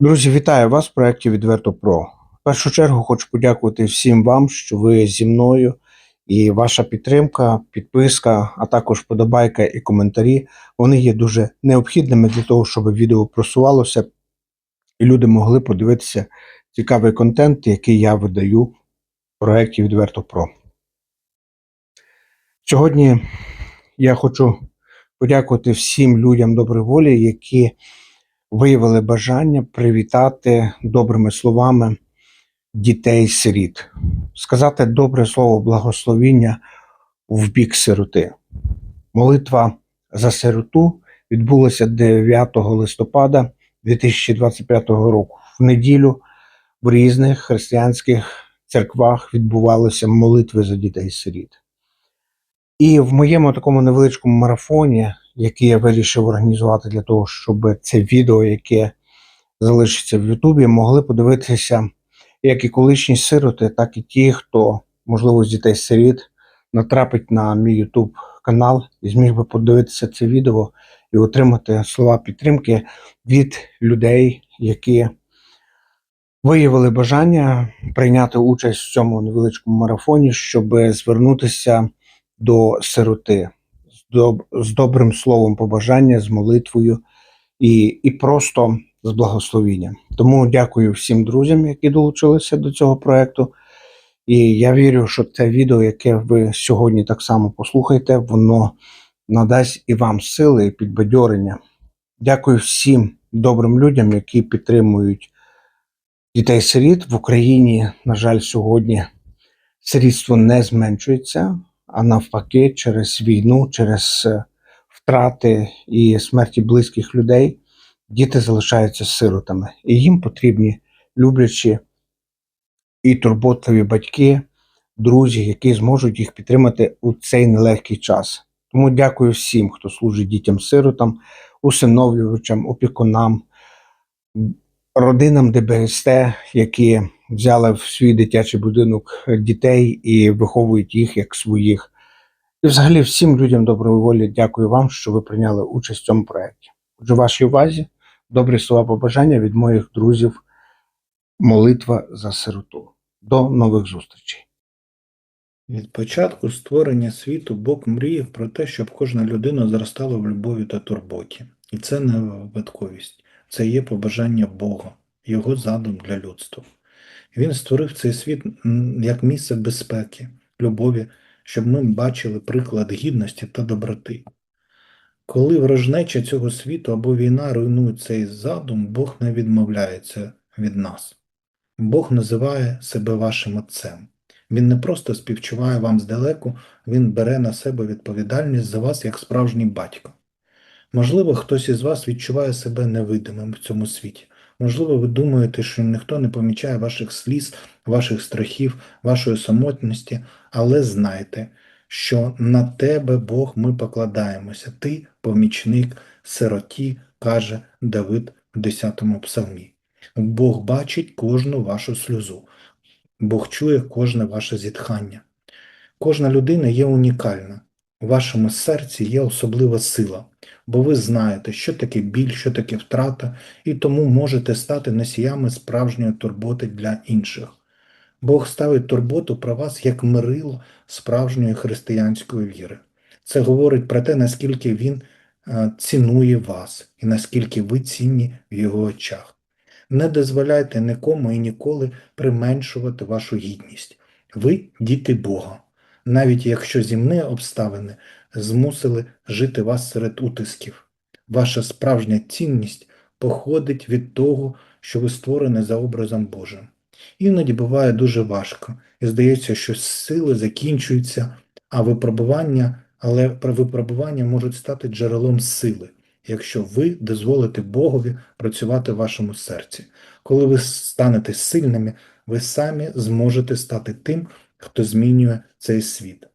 Друзі, вітаю вас в проєкті Відверто Про. В першу чергу хочу подякувати всім вам, що ви зі мною, і ваша підтримка, підписка, а також подобайка і коментарі. Вони є дуже необхідними для того, щоб відео просувалося, і люди могли подивитися цікавий контент, який я видаю в проєкті Відверто Про. Сьогодні я хочу подякувати всім людям доброї волі, які виявили бажання привітати добрими словами дітей-сиріт, сказати добре слово благословіння в бік сироти. Молитва за сироту відбулася 9 листопада 2025 року. В неділю в різних християнських церквах відбувалися молитви за дітей-сиріт. І в моєму такому невеличкому марафоні який я вирішив організувати для того, щоб це відео, яке залишиться в Ютубі, могли подивитися як і колишні сироти, так і ті, хто, можливо, з дітей-сиріт натрапить на мій Ютуб канал і зміг би подивитися це відео і отримати слова підтримки від людей, які виявили бажання прийняти участь в цьому невеличкому марафоні, щоб звернутися до сироти з доб- з добрим словом побажання, з молитвою і, і просто з благословінням. Тому дякую всім друзям, які долучилися до цього проекту. І я вірю, що це відео, яке ви сьогодні так само послухаєте, воно надасть і вам сили і підбадьорення. Дякую всім добрим людям, які підтримують дітей-сиріт в Україні. На жаль, сьогодні сирітство не зменшується, а навпаки, через війну, через е, втрати і смерті близьких людей діти залишаються сиротами, і їм потрібні люблячі і турботливі батьки, друзі, які зможуть їх підтримати у цей нелегкий час. Тому дякую всім, хто служить дітям-сиротам, усиновлювачам, опікунам, родинам ДБСТ, які взяли в свій дитячий будинок дітей і виховують їх як своїх. І взагалі всім людям доброї волі дякую вам, що ви прийняли участь в цьому проєкті. Отже, вашій увазі добрі слова побажання від моїх друзів. Молитва за сироту. До нових зустрічей. Від початку створення світу Бог мріяв про те, щоб кожна людина зростала в любові та турботі. І це не випадковість, це є побажання Бога, Його задум для людства. Він створив цей світ як місце безпеки, любові, щоб ми бачили приклад гідності та доброти. Коли ворожнеча цього світу або війна руйнують цей задум, Бог не відмовляється від нас. Бог називає себе вашим отцем. Він не просто співчуває вам здалеку, він бере на себе відповідальність за вас як справжній батько. Можливо, хтось із вас відчуває себе невидимим в цьому світі. Можливо, ви думаєте, що ніхто не помічає ваших сліз, ваших страхів, вашої самотності, але знайте, що на тебе Бог ми покладаємося. Ти помічник сироті, каже Давид в 10-му псалмі. Бог бачить кожну вашу сльозу. Бог чує кожне ваше зітхання. Кожна людина є унікальна. У вашому серці є особлива сила, бо ви знаєте, що таке біль, що таке втрата, і тому можете стати носіями справжньої турботи для інших. Бог ставить турботу про вас як мирило справжньої християнської віри. Це говорить про те, наскільки Він е, цінує вас і наскільки ви цінні в його очах. Не дозволяйте нікому і ніколи применшувати вашу гідність. Ви діти Бога, навіть якщо земні обставини змусили жити вас серед утисків. Ваша справжня цінність походить від того, що ви створені за образом Божим. Іноді буває дуже важко, і здається, що сили закінчуються, а випробування, але випробування можуть стати джерелом сили, якщо ви дозволите Богові працювати в вашому серці. Коли ви станете сильними, ви самі зможете стати тим, хто змінює цей світ.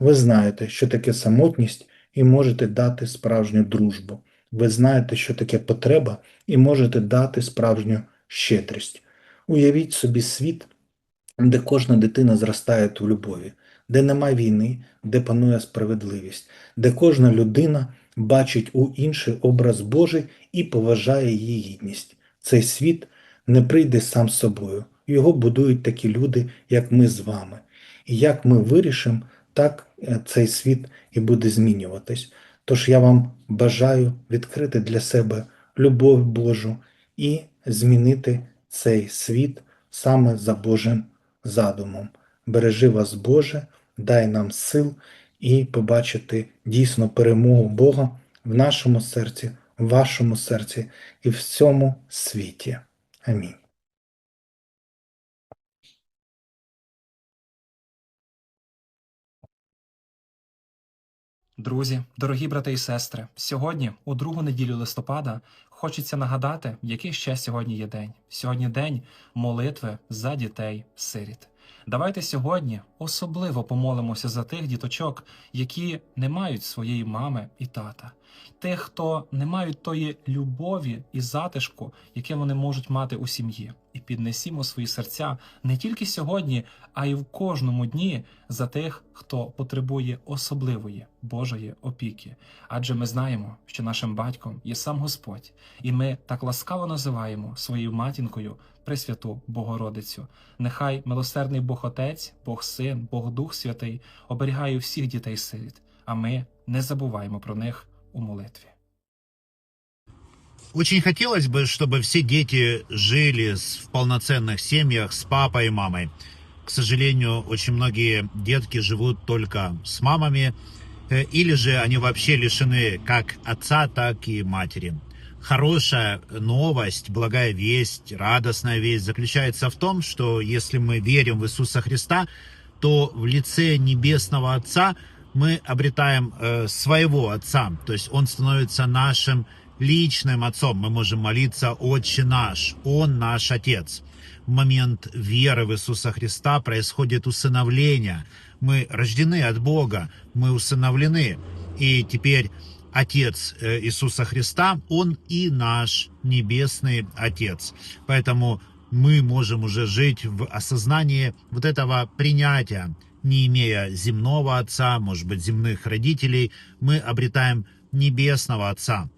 Ви знаєте, що таке самотність, і можете дати справжню дружбу. Ви знаєте, що таке потреба, і можете дати справжню щедрість. Уявіть собі світ, де кожна дитина зростає у любові, де нема війни, де панує справедливість, де кожна людина бачить у інший образ Божий і поважає її гідність. Цей світ не прийде сам собою. Його будують такі люди, як ми з вами. І як ми вирішимо, так е, цей світ і буде змінюватись. Тож я вам бажаю відкрити для себе любов Божу і змінити цей світ саме за Божим задумом. Бережи вас, Боже, дай нам сил і побачити дійсно перемогу Бога в нашому серці, в вашому серці і в цьому світі. Амінь. Друзі, дорогі брати і сестри, сьогодні, у другу неділю листопада, хочеться нагадати, який ще сьогодні є день. Сьогодні день молитви за дітей сиріт. Давайте сьогодні особливо помолимося за тих діточок, які не мають своєї мами і тата, тих, хто не мають тої любові і затишку, яке вони можуть мати у сім'ї, і піднесімо свої серця не тільки сьогодні, а й в кожному дні за тих, хто потребує особливої Божої опіки. Адже ми знаємо, що нашим батьком є сам Господь, і ми так ласкаво називаємо своєю матінкою Пресвяту Богородицю. Нехай милосердний Бог Отець, Бог Син, Бог Дух Святий оберігає всіх дітей сиріт, а ми не забуваємо про них у молитві. Очень хотелось бы, чтобы все дети жили в полноценных семьях с папой и мамой. К сожалению, очень многие детки живут только с мамами, э, или же они вообще лишены как отца, так и матери. Хорошая новость, благая весть, радостная весть заключается в том, что если мы верим в Иисуса Христа, то в лице Небесного Отца мы обретаем э, своего Отца, то есть Он становится нашим личным Отцом. Мы можем молиться «Отче наш», Он наш Отец. В момент веры в Иисуса Христа происходит усыновление. Мы рождены от Бога, мы усыновлены. И теперь Отец э, Иисуса Христа, Он и наш Небесный Отец. Поэтому мы можем уже жить в осознании вот этого принятия. Не имея земного Отца, может быть, земных родителей, мы обретаем Небесного Отца.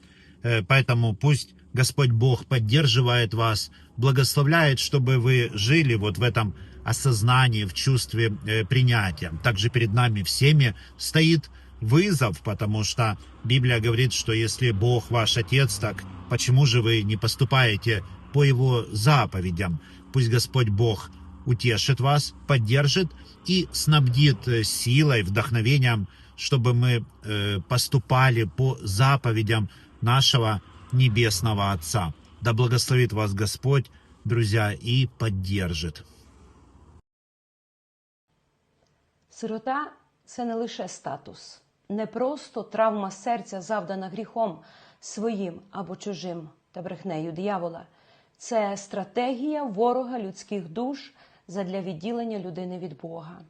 Э, Поэтому пусть Господь Бог поддерживает вас, благословляет, чтобы вы жили вот в этом осознании, в чувстве э, принятия. Также перед нами всеми стоит вызов, потому что Библия говорит, что если Бог ваш Отец, так почему же вы не поступаете по Его заповедям? Пусть Господь Бог утешит вас, поддержит и снабдит э, силой, вдохновением, чтобы мы э, поступали по заповедям нашего Небесного Отца. Да благословит вас Господь, друзья, и поддержит. Сирота це не лише статус, не просто травма серця, завдана гріхом своїм або чужим та брехнею диявола. Це стратегія ворога людських душ задля відділення людини від Бога.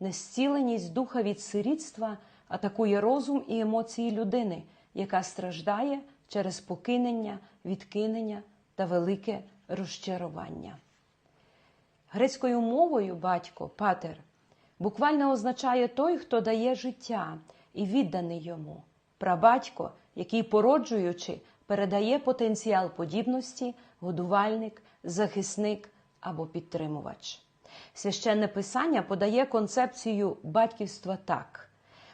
Нестіленість духа від сирітства атакує розум і емоції людини, яка страждає через покинення, відкинення та велике розчарування. Грецькою мовою батько, патер, буквально означає той, хто дає життя і відданий йому. Прабатько, який, породжуючи, передає потенціал подібності, годувальник, захисник або підтримувач. Священне писання подає концепцію батьківства так: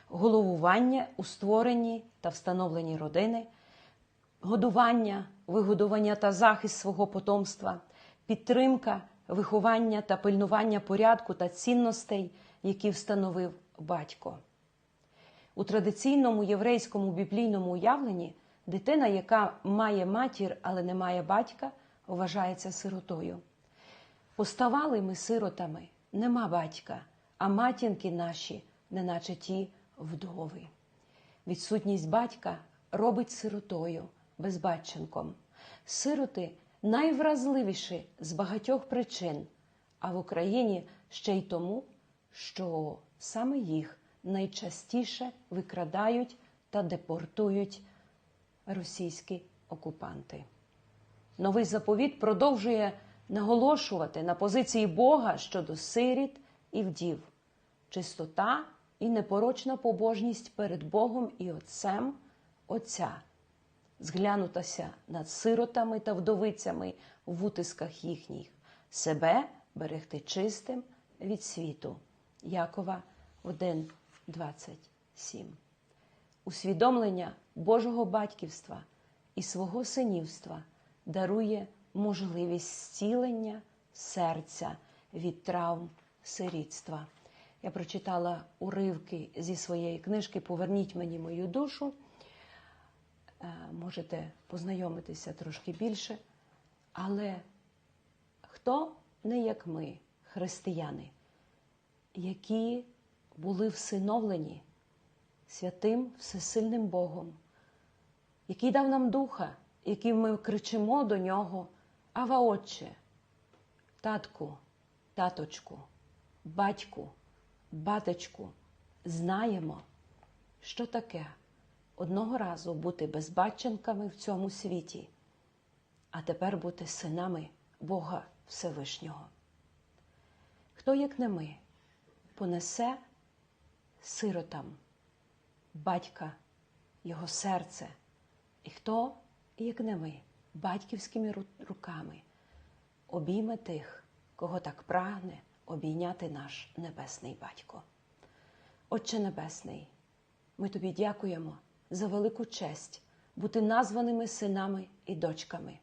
головування у створенні та встановленні родини, годування, вигодування та захист свого потомства, підтримка, виховання та пильнування порядку та цінностей, які встановив батько. У традиційному єврейському біблійному уявленні дитина, яка має матір, але не має батька, вважається сиротою. Поставали ми сиротами, нема батька, а матінки наші, неначе ті вдови. Відсутність батька робить сиротою, безбатченком. Сироти найвразливіші з багатьох причин, а в Україні ще й тому, що саме їх найчастіше викрадають та депортують російські окупанти. Новий заповіт продовжує наголошувати на позиції Бога щодо сиріт і вдів, чистота і непорочна побожність перед Богом і Отцем Отця, зглянутася над сиротами та вдовицями в утисках їхніх, себе берегти чистим від світу. Якова 1, 27. Усвідомлення Божого батьківства і свого синівства дарує можливість зцілення серця від травм сирітства. Я прочитала уривки зі своєї книжки Поверніть мені мою душу. Е, Можете познайомитися трошки більше. Але хто не як ми, християни, які були всиновлені святим Всесильним Богом, який дав нам духа, яким ми кричимо до нього, Ава Отче, татку, таточку, батьку, батечку, знаємо, що таке одного разу бути безбатченками в цьому світі, а тепер бути синами Бога Всевишнього. Хто, як не ми, понесе сиротам батька, його серце, і хто, як не ми, батьківськими руками обійме тих, кого так прагне обійняти наш небесний батько. Отче Небесний, ми тобі дякуємо за велику честь бути названими синами і дочками,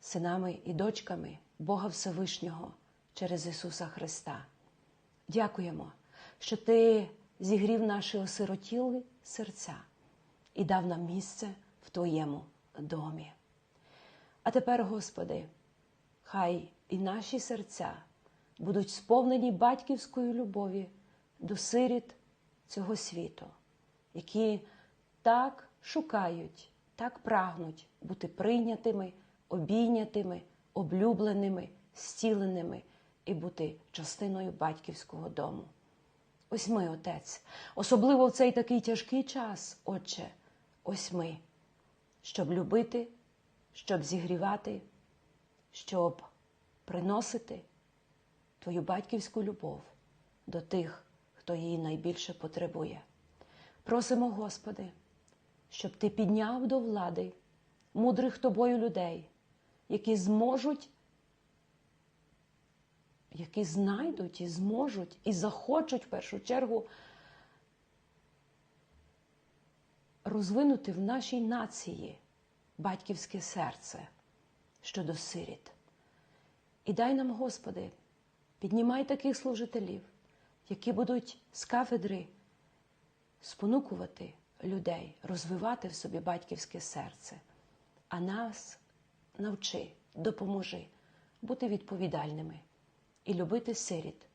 синами і дочками Бога Всевишнього через Ісуса Христа. Дякуємо, що Ти зігрів наші осиротіли серця і дав нам місце в Твоєму домі. А тепер, Господи, хай і наші серця будуть сповнені батьківської любові до сиріт цього світу, які так шукають, так прагнуть бути прийнятими, обійнятими, облюбленими, зціленими і бути частиною батьківського дому. Ось ми, Отець, особливо в цей такий тяжкий час, Отче, ось ми, щоб любити, щоб зігрівати, щоб приносити Твою батьківську любов до тих, хто її найбільше потребує. Просимо, Господи, щоб Ти підняв до влади мудрих тобою людей, які зможуть які знайдуть і зможуть, і захочуть в першу чергу розвинути в нашій нації батьківське серце щодо сиріт. І дай нам, Господи, піднімай таких служителів, які будуть з кафедри спонукувати людей, розвивати в собі батьківське серце, а нас навчи, допоможи бути відповідальними і любити сиріт,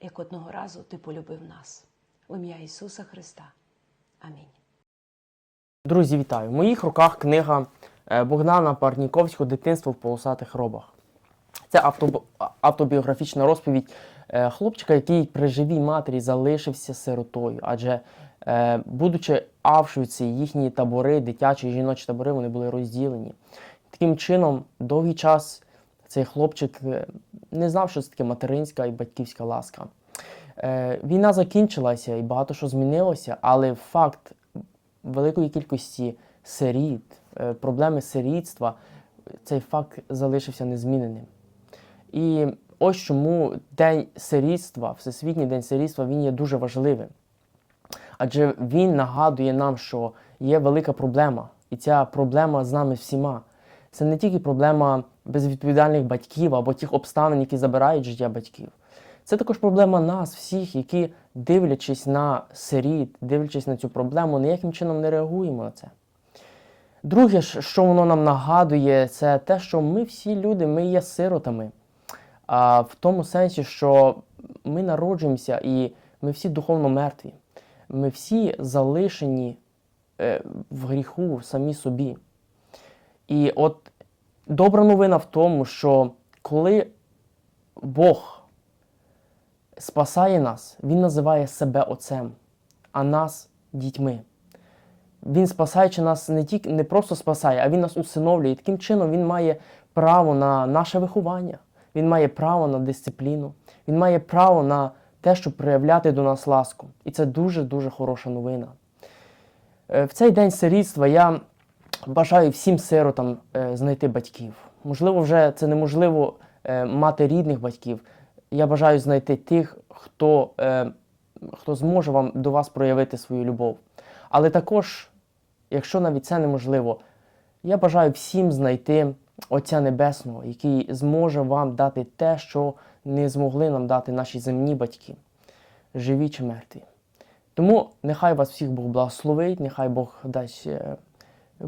як одного разу ти полюбив нас. В ім'я Ісуса Христа. Амінь. Друзі, вітаю! В моїх руках книга е, Богдана Парніковського Дитинство в полосатих робах. Це автобіографічна розповідь е, хлопчика, який при живій матері залишився сиротою. Адже, е, будучи в Авшвіці, їхні табори, дитячі і жіночі табори, вони були розділені. Таким чином, довгий час цей хлопчик не знав, що це таке материнська і батьківська ласка. Війна закінчилася і багато що змінилося, але факт великої кількості сиріт, е, проблеми сирітства, цей факт залишився незміненим. І ось чому День сирітства, Всесвітній день сирітства, він є дуже важливим. Адже він нагадує нам, що є велика проблема, і ця проблема з нами всіма. Це не тільки проблема безвідповідальних батьків або тих обставин, які забирають життя батьків. Це також проблема нас, всіх, які, дивлячись на сиріт, дивлячись на цю проблему, ніяким чином не реагуємо на це. Друге, що воно нам нагадує, це те, що ми всі люди, ми є сиротами. А в тому сенсі, що ми народжуємося і ми всі духовно мертві. Ми всі залишені е, в гріху самі собі. І от добра новина в тому, що коли Бог спасає нас, Він називає себе Отцем, а нас дітьми. Він спасаючи нас не тільки не просто спасає, а він нас усиновлює. І таким чином він має право на наше виховання, він має право на дисципліну, він має право на те, щоб проявляти до нас ласку. І це дуже-дуже хороша новина. Е, В цей день сирітства я бажаю всім сиротам е, знайти батьків. Можливо, вже це неможливо е, мати рідних батьків. Я бажаю знайти тих, хто, е, хто зможе вам до вас проявити свою любов. Але також, якщо навіть це неможливо, я бажаю всім знайти Отця Небесного, який зможе вам дати те, що не змогли нам дати наші земні батьки, живі чи мертві. Тому нехай вас всіх Бог благословить, нехай Бог дасть е,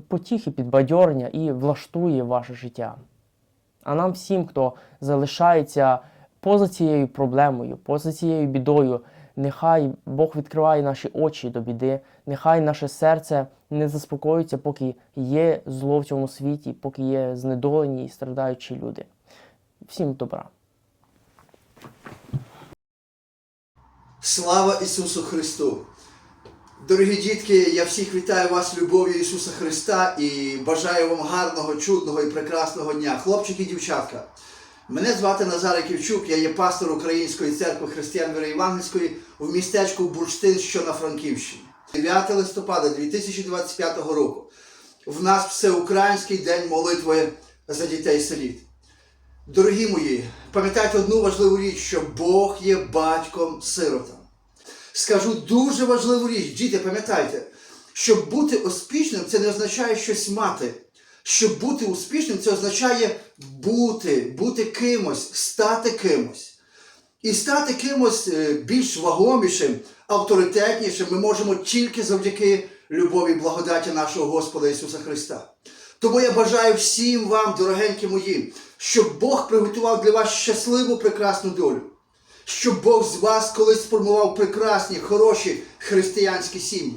потіхи, підбадьорення і влаштує ваше життя. А нам всім, хто залишається поза цією проблемою, поза цією бідою, нехай Бог відкриває наші очі до біди, нехай наше серце не заспокоюється, поки є зло в цьому світі, поки є знедолені і страдаючі люди. Всім добра. Слава Ісусу Христу! Дорогі дітки, я всіх вітаю вас любов'ю Ісуса Христа і бажаю вам гарного, чудного і прекрасного дня. Хлопчики і дівчатка. Мене звати Назар Ківчук, я є пастор Української церкви християн Віри Євангельської в містечку Бурштин, що на Франківщині. 9 листопада 2025 року. В нас всеукраїнський день молитви за дітей сиріт. Дорогі мої, пам'ятайте одну важливу річ, що Бог є батьком сиротам. Скажу дуже важливу річ, діти, пам'ятайте, щоб бути успішним, це не означає щось мати. Щоб бути успішним, це означає бути, бути кимось, стати кимось. І стати кимось е, більш вагомішим, авторитетнішим ми можемо тільки завдяки любові і благодаті нашого Господа Ісуса Христа. Тому я бажаю всім вам, дорогенькі мої, щоб Бог приготував для вас щасливу, прекрасну долю. Щоб Бог з вас колись сформував прекрасні, хороші християнські сім'ї.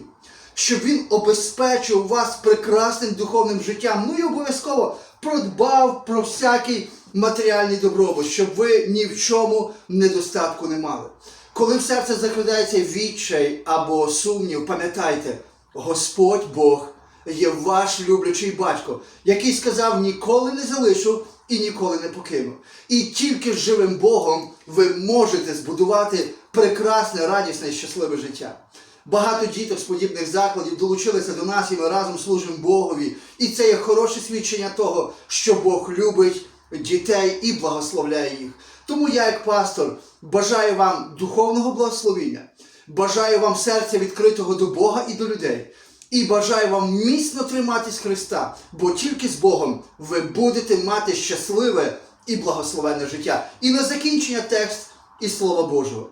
Щоб Він обезпечив вас прекрасним духовним життям. Ну і обов'язково продбав про всякий матеріальний добробут, щоб ви ні в чому недостатку не мали. Коли в серце закрадається відчай або сумнів, пам'ятайте, Господь Бог є ваш люблячий батько, який сказав ніколи не залишу і ніколи не покину. І тільки живим Богом ви можете збудувати прекрасне, радісне і щасливе життя. Багато діток з подібних закладів долучилися до нас і ми разом служимо Богові. І це є хороше свідчення того, що Бог любить дітей і благословляє їх. Тому я, як пастор, бажаю вам духовного благословіння, бажаю вам серця відкритого до Бога і до людей. І бажаю вам міцно триматись Христа, бо тільки з Богом ви будете мати щасливе і благословенне життя. І на закінчення текст із Слова Божого.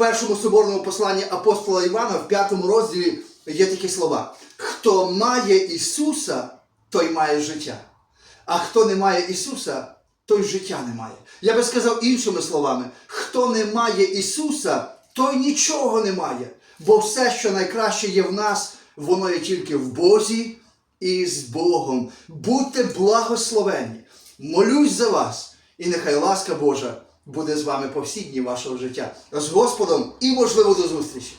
Першому соборному посланні апостола Івана, в п'ятому розділі, є такі слова: Хто має Ісуса, той має життя. А хто не має Ісуса, той життя не має. Я би сказав іншими словами: хто не має Ісуса, той нічого не має. Бо все, що найкраще є в нас, воно є тільки в Бозі і з Богом. Будьте благословенні. Молюсь за вас, і нехай ласка Божа буде з вами по всі дні вашого життя. З Господом і можливо до зустрічі!